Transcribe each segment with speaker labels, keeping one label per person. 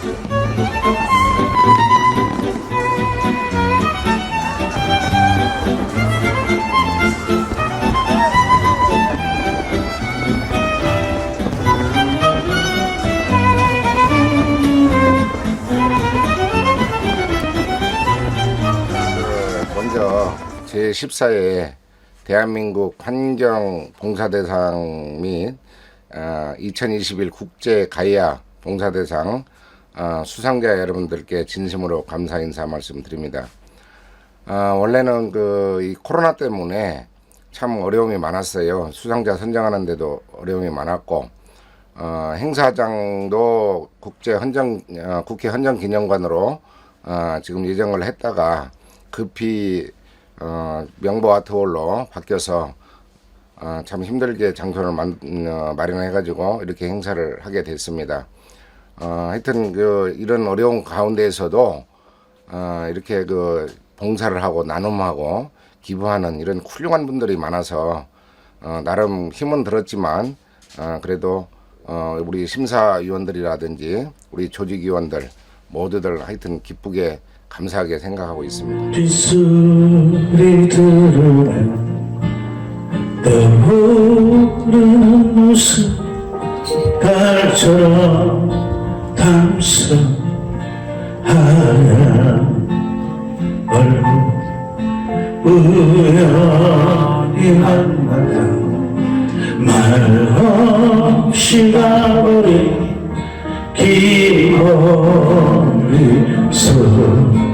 Speaker 1: 그 먼저 제 14회 대한민국 환경 봉사대상 및 어, 2021 국제 가이아 봉사대상 어, 수상자 여러분들께 진심으로 감사 인사 말씀드립니다. 어, 원래는 그 이 코로나 때문에 참 어려움이 많았어요. 수상자 선정하는데도 어려움이 많았고 어, 행사장도 국제 헌정 어, 국회 헌정 기념관으로 어, 지금 예정을 했다가 급히 어, 명보 아트홀로 바뀌어서 어, 참 힘들게 장소를 만, 어, 마련해가지고 이렇게 행사를 하게 됐습니다. 어, 하여튼 그 이런 어려운 가운데에서도 어, 이렇게 그 봉사를 하고 나눔하고 기부하는 이런 훌륭한 분들이 많아서 어, 나름 힘은 들었지만 어, 그래도 어, 우리 심사위원들이라든지 우리 조직위원들 모두들 하여튼 기쁘게 감사하게 생각하고 있습니다.
Speaker 2: 들으면 떠오르는 모습 감싸 하얀 얼굴 우연히 만나다 말 없이 가버린 기억이 소녀라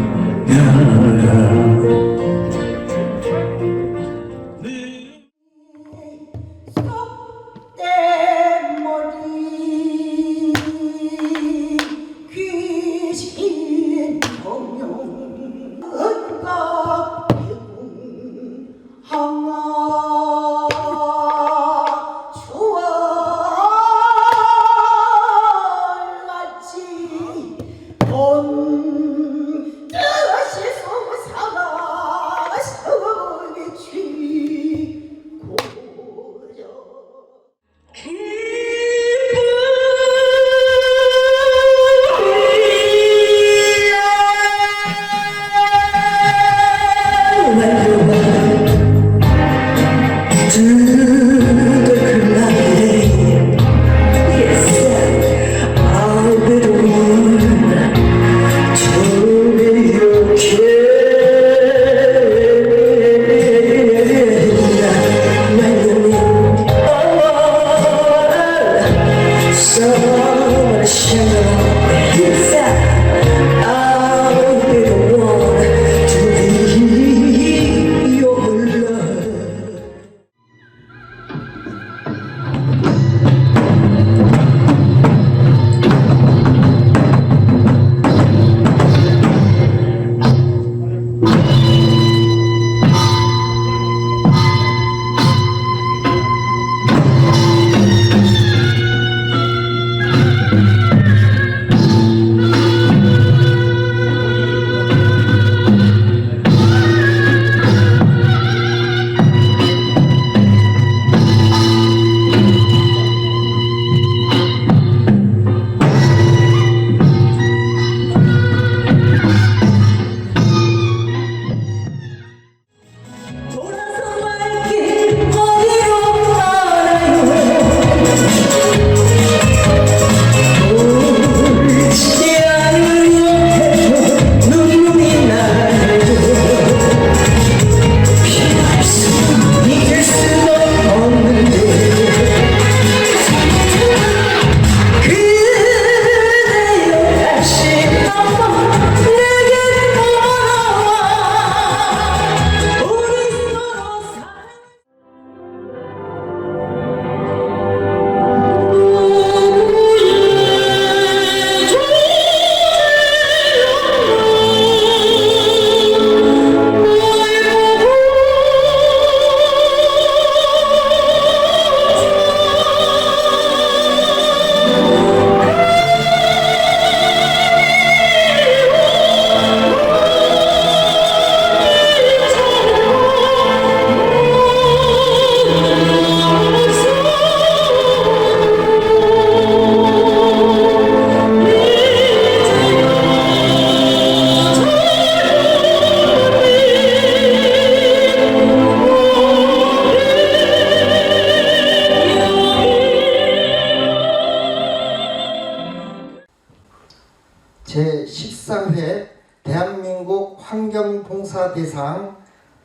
Speaker 3: 제14회 대한민국 환경봉사대상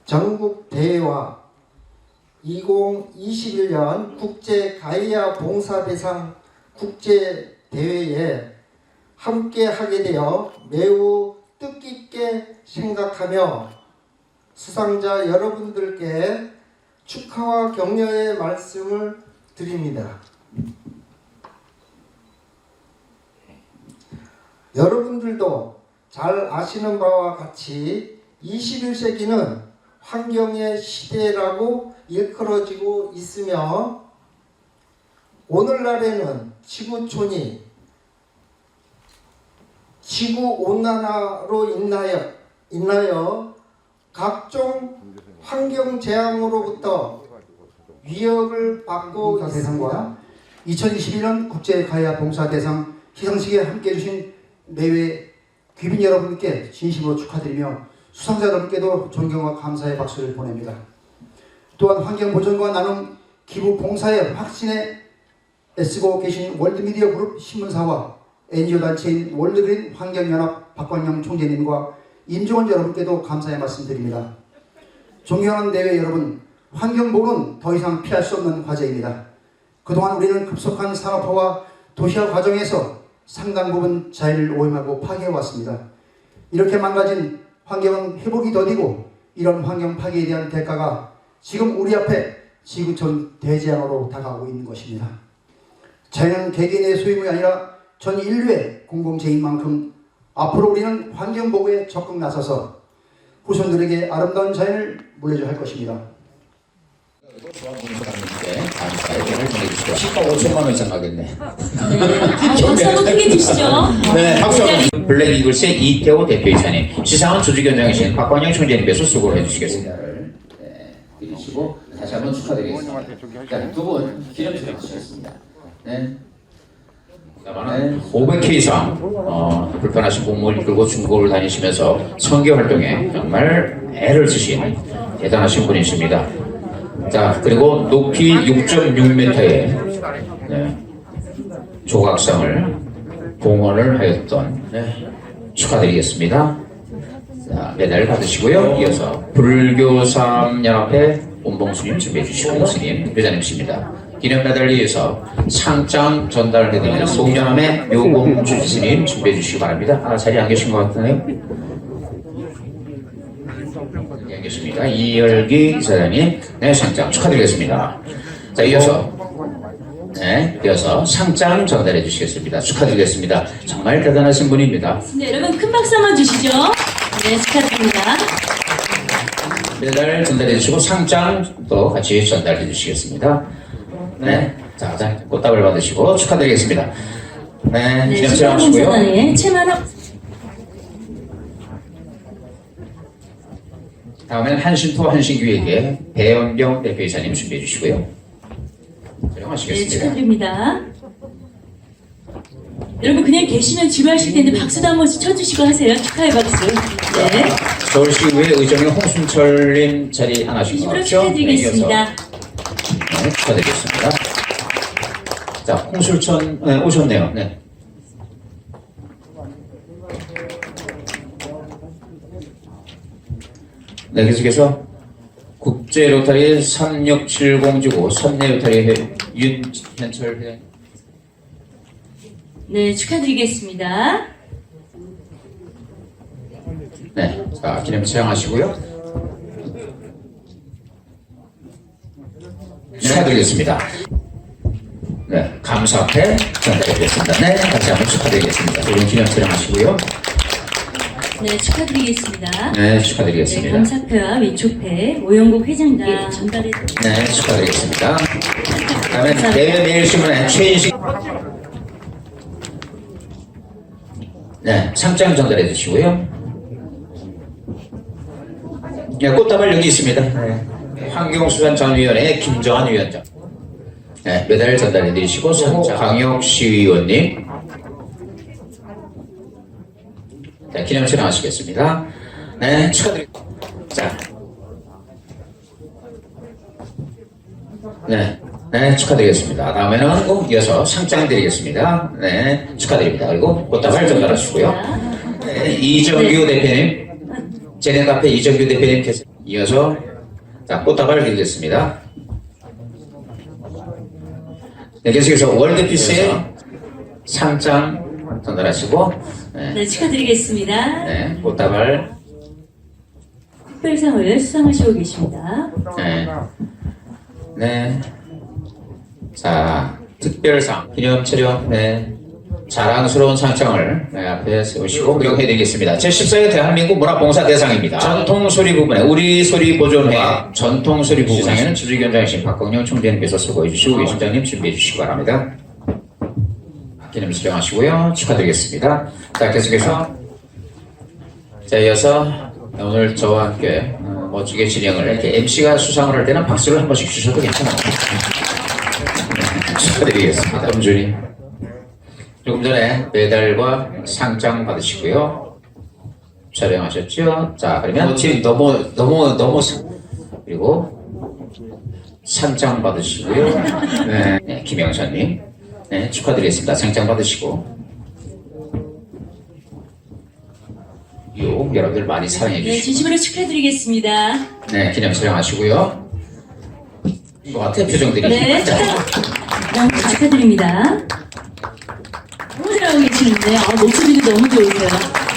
Speaker 3: 전국대회와 2021년 국제 가이아 봉사대상 국제대회에 함께 하게 되어 매우 뜻깊게 생각하며 수상자 여러분들께 축하와 격려의 말씀을 드립니다. 여러분들도 잘 아시는 바와 같이 21세기는 환경의 시대라고 일컬어지고 있으며 오늘날에는 지구촌이 지구 온난화로 인하여 인하여 각종 환경 재앙으로부터 위협을 받고 있습니다.
Speaker 4: 대상과 2021년 국제 가야 봉사 대상 시상식에 함께 해 주신 내외 귀빈 여러분께 진심으로 축하드리며 수상자 여러분께도 존경과 감사의 박수를 보냅니다. 또한 환경 보전과 나눔 기부 봉사의 확신에 애쓰고 계신 월드미디어 그룹 신문사와 NGO 단체인 월드그린 환경연합 박광영 총재님과 임종원 여러분께도 감사의 말씀드립니다. 존경하는 내외 여러분, 환경보호는 더 이상 피할 수 없는 과제입니다. 그동안 우리는 급속한 산업화와 도시화 과정에서 상당 부분 자연을 오염하고 파괴해왔습니다. 이렇게 망가진 환경은 회복이 더디고 이런 환경 파괴에 대한 대가가 지금 우리 앞에 지구촌 대재앙으로 다가오고 있는 것입니다. 자연은 개개인의 소유물이 아니라 전 인류의 공공재인 만큼 앞으로 우리는 환경 보호에 적극 나서서 후손들에게 아름다운 자연을 물려줘야 할 것입니다.
Speaker 5: 감사의 을 보내주시고 10억 5천만 원 이상 가겠네.
Speaker 6: 박수 한번 크게 주시죠.
Speaker 5: 네, 박수.
Speaker 6: 네.
Speaker 5: 블랙 이글스의 이태호 대표이사님, 시상은 조직위원장이신 박광영 총재님께서 수고를 해주시겠습니다. 네, 드리시고 다시 한번 축하드리겠습니다. 자, 두분 기념 촬영하시겠습니다. 네. 네, 500회 이상 어, 불편하신 공무원 이끌고 중고를 다니시면서 선교 활동에 정말 애를 쓰신 대단하신 분이십니다. 자 그리고 높이 6.6m의 네, 조각상을 봉헌을 하였던 네, 축하드리겠습니다. 자, 메달 받으시고요. 이어서 불교삼연합회 온봉스님 준비해 주시고 스님 회장님이십니다. 기념 메달에 이어서 상장 전달해드리는 송년함의 묘공주 스님 준비해 주시기 바랍니다. 아, 자리 안 계신 것 같네요. 계십니다. 이열기 이사장님, 네, 상장 축하드리겠습니다. 자, 이어서 네, 이어서 상장 전달해 주시겠습니다. 축하드리겠습니다. 정말 대단하신 분입니다.
Speaker 6: 네, 여러분 큰 박수 한번 주시죠. 네, 축하드립니다.
Speaker 5: 메달 전달해 주시고 상장도 같이 전달해 주시겠습니다. 네, 자, 자 꽃다발 받으시고 축하드리겠습니다. 네,
Speaker 6: 네,
Speaker 5: 기념 촬영하시고요.
Speaker 6: 시간봉사단의 최만호
Speaker 5: 다음에는 한신토 한신교회에게 배연병 대표이사님 준비해 주시고요.
Speaker 6: 네,
Speaker 5: 촬영하시겠습니다.
Speaker 6: 축하드립니다. 여러분 그냥 계시면 지루하실 텐데 박수도 한 번씩 쳐주시고 하세요. 축하의 박수. 네,
Speaker 5: 서울시의회 의정인 홍순철님 자리 안 하신 것
Speaker 6: 이으로
Speaker 5: 같죠?
Speaker 6: 축하드리겠습니다.
Speaker 5: 네, 이어서 네, 축하드리겠습니다. 자, 홍술천 네, 오셨네요. 네. 네, 계속해서 국제 로타리 3670 주고 선내 로타리 회- 윤현철 회장.
Speaker 6: 네, 축하드리겠습니다.
Speaker 5: 네, 자, 기념 촬영하시고요. 축하드리겠습니다. 네, 감사패 전달해드리겠습니다. 네, 다시 한번 축하드리겠습니다. 두분 기념 촬영하시고요.
Speaker 6: 네, 축하드리겠습니다.
Speaker 5: 네,
Speaker 6: 네,
Speaker 5: 축하드리겠습니다.
Speaker 6: 감사패와 위촉패 오영국 회장님 전달해
Speaker 5: 네, 축하드리겠습니다. 다음에 대외 매일신문의 최인식 네, 상장 전달해 주시고요. 네, 꽃다발 여기 있습니다. 네. 환경수산 전 위원회 김정한 위원장. 네, 메달 전달해 드리시고 상장 강혁 시의원님. 네, 기념 촬영하시겠습니다. 네, 축하드립니다. 자. 네. 네, 축하드리겠습니다. 다음에는 꼭 이어서 상장 드리겠습니다. 네, 축하드립니다. 그리고 꽃다발 전달하시고요. 네, 이정규 대표님, 제네 카페 이정규 대표님께서 이어서 자, 꽃다발 드리겠습니다. 네, 계속해서 월드피스의 상장 전달하시고, 네,
Speaker 6: 네, 축하드리겠습니다.
Speaker 5: 네, 꽃다발,
Speaker 6: 특별상을 수상하시고 계십니다.
Speaker 5: 네, 네, 자, 특별상, 기념 촬영, 네, 자랑스러운 상장을 네, 앞에 세우시고 구경해드리겠습니다. 제14회 대한민국 문화봉사 대상입니다. 전통소리 부분에 우리 소리 보존회 전통소리 부분에는 주주위원장이신 박광영 총재님께서 수고해 주시고 위원장님 준비해 주시기 바랍니다. 기념 수령하시고요. 축하드리겠습니다. 자, 계속해서 자, 이어서 오늘 저와 함께 어, 멋지게 진행을 이렇게 MC가 수상을 할 때는 박수를 한 번씩 주셔도 괜찮아요. 축하드리겠습니다. 엄준이. 조금 전에 메달과 상장 받으시고요. 촬영하셨죠? 자, 그러면 지금 너무, 너무, 너무, 상- 그리고 상장 받으시고요. 네, 네 김영선님. 네, 축하드리겠습니다. 상장 받으시고. 요, 여러분들 많이 사랑해
Speaker 6: 네,
Speaker 5: 주시고.
Speaker 6: 진심으로 축하드리겠습니다.
Speaker 5: 네, 기념 촬영하시고요. 것 같아, 표정들이.
Speaker 6: 네,
Speaker 5: 자,
Speaker 6: 축하, 너무 축하드립니다. 너무 잘하고 계시는데, 아, 목소리도 너무 좋으세요.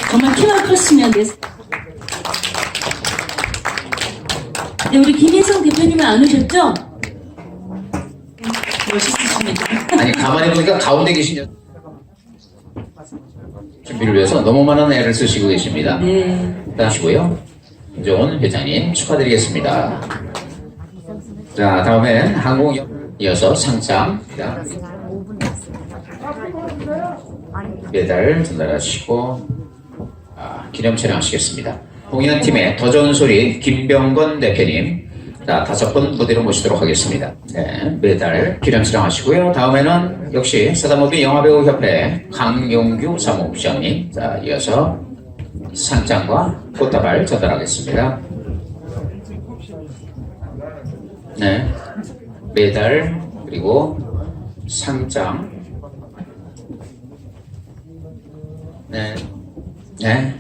Speaker 6: 정말 키만 컸으면 네. 네, 우리 김혜성 대표님은 안 오셨죠?
Speaker 5: 아니 가만히 보니까 가운데 계신 여... 준비를 위해서 너무 많은 애를 쓰시고 계십니다.
Speaker 6: 네.
Speaker 5: 하시고요. 김정은 회장님 축하드리겠습니다. 자 다음엔 항공 이어서 상장입니다. 메달 전달하시고 아, 기념 촬영하시겠습니다. 공연팀의 더전소리 김병건 대표님 자 다섯 번 무대로 모시도록 하겠습니다. 네, 메달 기념 촬영하시고요. 다음에는 역시 사다모비 영화배우협회 강용규 사무국장님 자 이어서 상장과 꽃다발 전달하겠습니다. 네, 메달 그리고 상장 네, 네,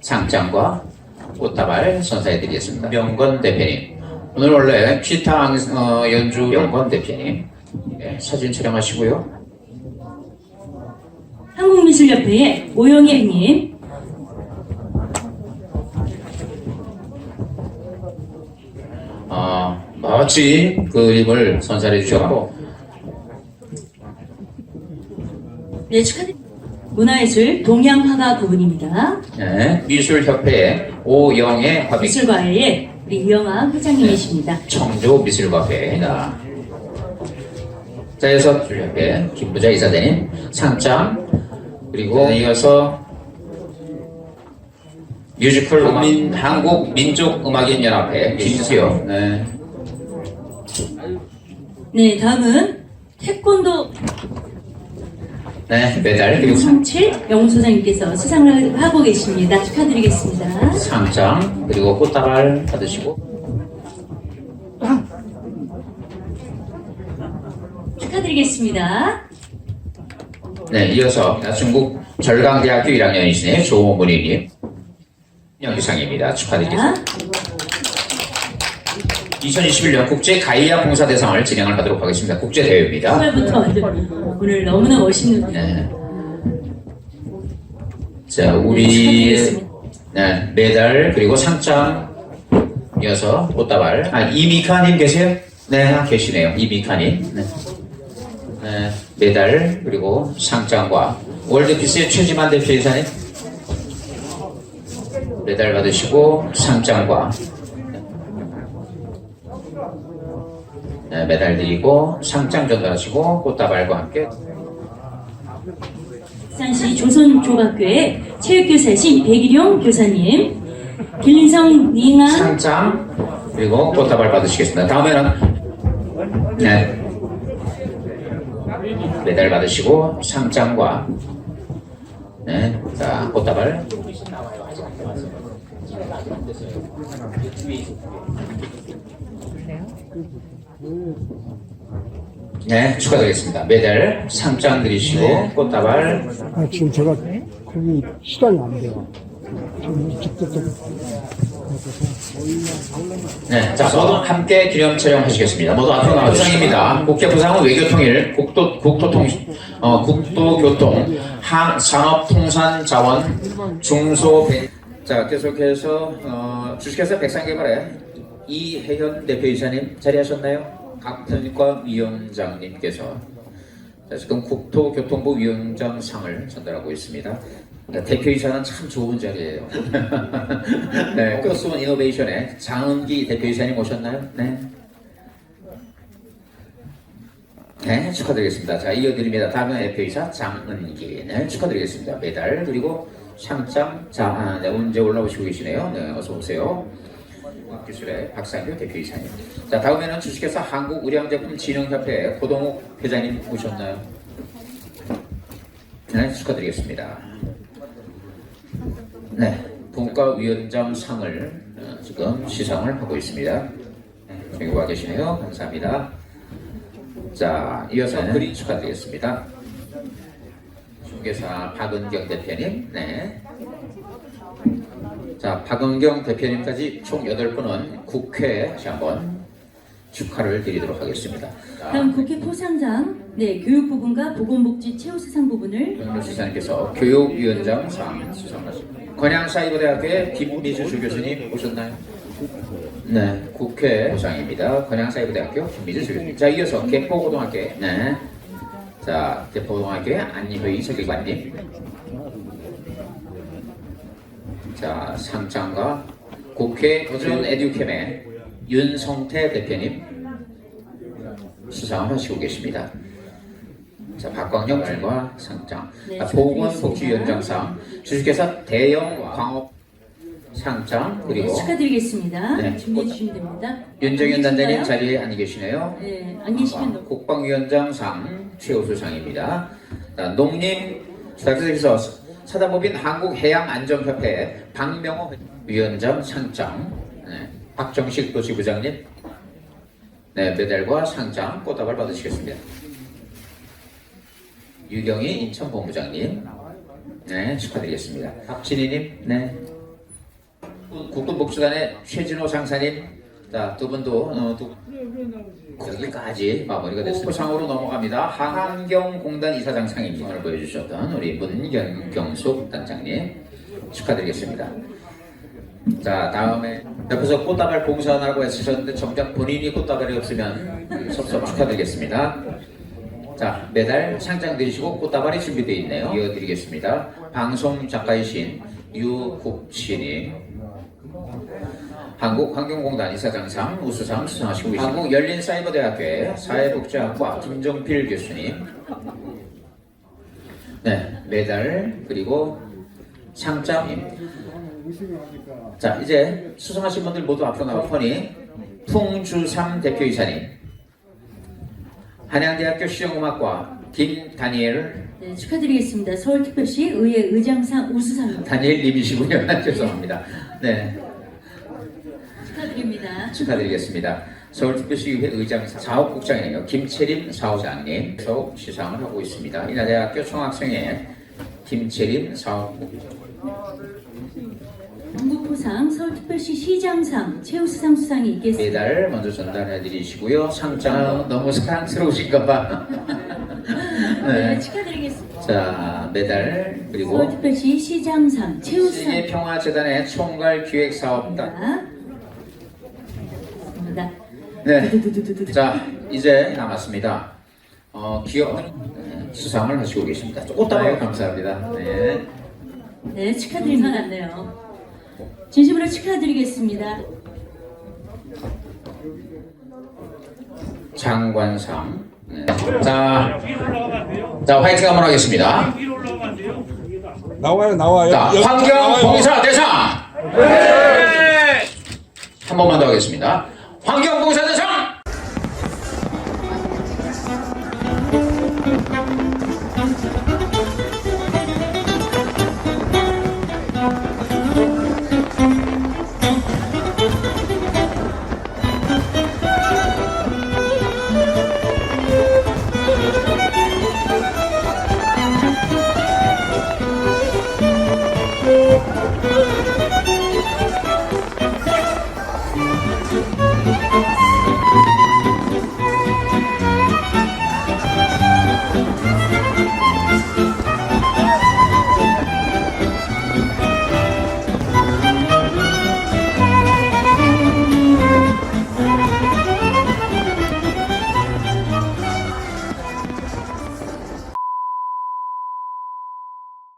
Speaker 5: 상장과 꽃다발 선사해드리겠습니다. 명건 대표님, 오늘 원래 피타 어, 연주 명건 대표님 네, 사진 촬영하시고요.
Speaker 6: 한국미술협회의 오영애님,
Speaker 5: 어, 멋진 그림을 선사해 주셨고
Speaker 6: 네, 축하드립니다. 문화예술 동양화가 부분입니다.
Speaker 5: 네, 미술협회의 오영애 화비
Speaker 6: 미술과의 우리 이영아 회장님이십니다.
Speaker 5: 청조 미술과회입니다. 자, 이어서 미술협회 김부자 이사장님 상장 그리고 이어서 뮤지컬 국민 한국 민족 음악인 연합회 김수영 네.
Speaker 6: 네, 다음은 태권도
Speaker 5: 네, 메달 그리고
Speaker 6: 성칠 영소장님께서 수상을 하고 계십니다. 축하드리겠습니다.
Speaker 5: 상장 그리고 꽃다발 받으시고
Speaker 6: 축하드리겠습니다.
Speaker 5: 네, 이어서 중국 절강대학교 1학년이시네 조문희님 연기상입니다. 축하드리겠습니다.
Speaker 6: 자,
Speaker 5: 2021년 국제 가이아 봉사 대상을 진행을 하도록 하겠습니다. 국제 대회입니다.
Speaker 6: 정말부터 완전 오늘 너무나 멋있는
Speaker 5: 네. 자,
Speaker 6: 네,
Speaker 5: 우리
Speaker 6: 축하드리겠습니다.
Speaker 5: 네, 메달 그리고 상장 이어서 꽃다발. 아, 이미카님 계세요? 네, 아, 계시네요. 이미카님. 네. 네, 메달 그리고 상장과 월드피스의 최지만 대표이사님 메달 받으시고 상장과 네, 메달 드리고 상장 전달하시고 꽃다발과 함께
Speaker 6: 부산시 조선조각교회 체육교사이신 백일용 교사님, 길린성 닝아
Speaker 5: 상장 그리고 꽃다발 받으시겠습니다. 다음에는 네 메달 받으시고 상장과 네, 자 꽃다발. 네, 축하드리겠습니다. 메달 상장 드리시고 꽃다발.
Speaker 7: 아, 지금 제가 거기 시간이 안 돼요. 지금 직접
Speaker 5: 네, 자 모두 함께 기념 촬영하시겠습니다. 모두 앞으로 나와 주상입니다. 국제 부상은 외교통일, 국도 국토통 어, 국도교통, 한 산업통산자원, 중소 배. 자 계속해서 어, 주식회사 백상개발의 이혜현 대표이사님 자리하셨나요? 각편과 위원장님께서 자, 지금 국토교통부 위원장상을 전달하고 있습니다. 네, 대표이사는 참 좋은 자리예요. 네, 크로스원 이노베이션의 장은기 대표이사님 오셨나요? 네. 네, 축하드리겠습니다. 자, 이어드립니다. 다음은 대표이사 장은기. 네, 축하드리겠습니다. 메달, 그리고 상장, 자, 아, 네, 언제 올라오시고 계시네요. 네, 어서오세요. 기술의 박상규 대표이사님. 자, 다음에는 주식회사 한국의량제품진흥협회 고동욱 회장님 오셨나요? 네, 축하드리겠습니다. 네, 분과위원장 상을 어, 지금 시상을 하고 있습니다. 네, 여기 와 계시네요. 감사합니다. 자, 이어서 그린 축하드리겠습니다. 중개사 박은경 대표님, 네. 자, 박은경 대표님까지 총 8분은 국회에 다시 한번 축하를 드리도록 하겠습니다. 자,
Speaker 6: 다음 국회 포상장, 네, 교육 부분과 보건복지 최우수상 부분을
Speaker 5: 윤수사님께서 교육위원장 상 수상하십니다. 건양사이버대학교의 김미주 주교수님 오셨나요? 네, 국회 장입니다. 건양사이버대학교 김미주 주교수님. 자, 이어서 개포고등학교, 네. 자, 개포고등학교의 안희회 서기관님. 자, 상장과 국회 거준 에듀캠의 윤성태 대표님 수상을 하시고 계십니다. 자, 박광영 말과 상장,
Speaker 6: 네,
Speaker 5: 아, 보건복지위원장상, 주식회사 대형 광업 상장,
Speaker 6: 네,
Speaker 5: 그리고
Speaker 6: 축하드리겠습니다.
Speaker 5: 네.
Speaker 6: 준비해 주시면 됩니다.
Speaker 5: 윤정현
Speaker 6: 안
Speaker 5: 단장님? 자리에 앉아 계시네요.
Speaker 6: 네, 안 계시면
Speaker 5: 아, 국방위원장상 최우수상입니다. 자, 농림 자기소개서 사단법인 한국해양안전협회 박명호 위원장 상장, 네, 박정식 도시부장님, 네, 메달과 상장 꽃다발 받으시겠습니다. 유경희 인천본부장님, 네, 축하드리겠습니다. 박진희님, 네. 국군복지단의 최진호 상사님, 자, 두 분도, 어, 두, 거기까지 마무리가 됐습니다. 상으로 넘어갑니다. 한경공단 이사장상입니다. 오늘 보여주셨던 우리 문경숙 단장님 축하드리겠습니다. 자 다음에 옆에서 꽃다발 봉사하라고 애쓰셨는데 정작 본인이 꽃다발이 없으면 섭섭 축하드리겠습니다. 자 매달 상장 드리시고 꽃다발이 준비되어 있네요. 이어드리겠습니다. 방송 작가이신 유국신님 한국환경공단 이사장상 우수상 수상하시고 계십니다. 한국열린사이버대학교의 사회복지학과 김정필 교수님. 네 메달 그리고 상장님 자 이제 수상하신 분들 모두 앞으로 나오니 풍주삼 대표이사님. 한양대학교 실용음악과 김다니엘.
Speaker 6: 네, 축하드리겠습니다. 서울특별시 의회 의장상 우수상입니다.
Speaker 5: 다니엘 님이시군요. 죄송합니다. 네
Speaker 6: 축하드립니다.
Speaker 5: 축하드리겠습니다. 서울특별시의회 의장 사업국장이네요. 김채림 사업장님 서 시상을 하고 있습니다. 인하대학교 총학생회 김채림 사업국장.
Speaker 6: 한국포상 서울특별시 시장상 최우수상 수상이 있겠습니다.
Speaker 5: 메달 먼저 전달해 드리시고요. 상장 너무 사랑스러우신가 봐.
Speaker 6: 네,
Speaker 5: 네.
Speaker 6: 축하드리겠습니다.
Speaker 5: 자, 메달 그리고
Speaker 6: 서울특별시 시장상 최우수상
Speaker 5: 세계평화재단의 총괄 기획사업단.
Speaker 6: 입니다.
Speaker 5: 네. 자, 이제 남았습니다. 어, 기업 네, 수상을 하시고 계십니다. 꽃다발 감사합니다. 네.
Speaker 6: 네, 축하드릴 만 같네요. 진심으로 축하드리겠습니다.
Speaker 5: 장관상. 네. 자, 자 화이팅 한번 하겠습니다.
Speaker 7: 나와요, 나와요.
Speaker 5: 자,
Speaker 7: 여기
Speaker 5: 환경
Speaker 7: 나와요.
Speaker 5: 봉사 대상. 네. 한 번만 더 하겠습니다. 환경 봉사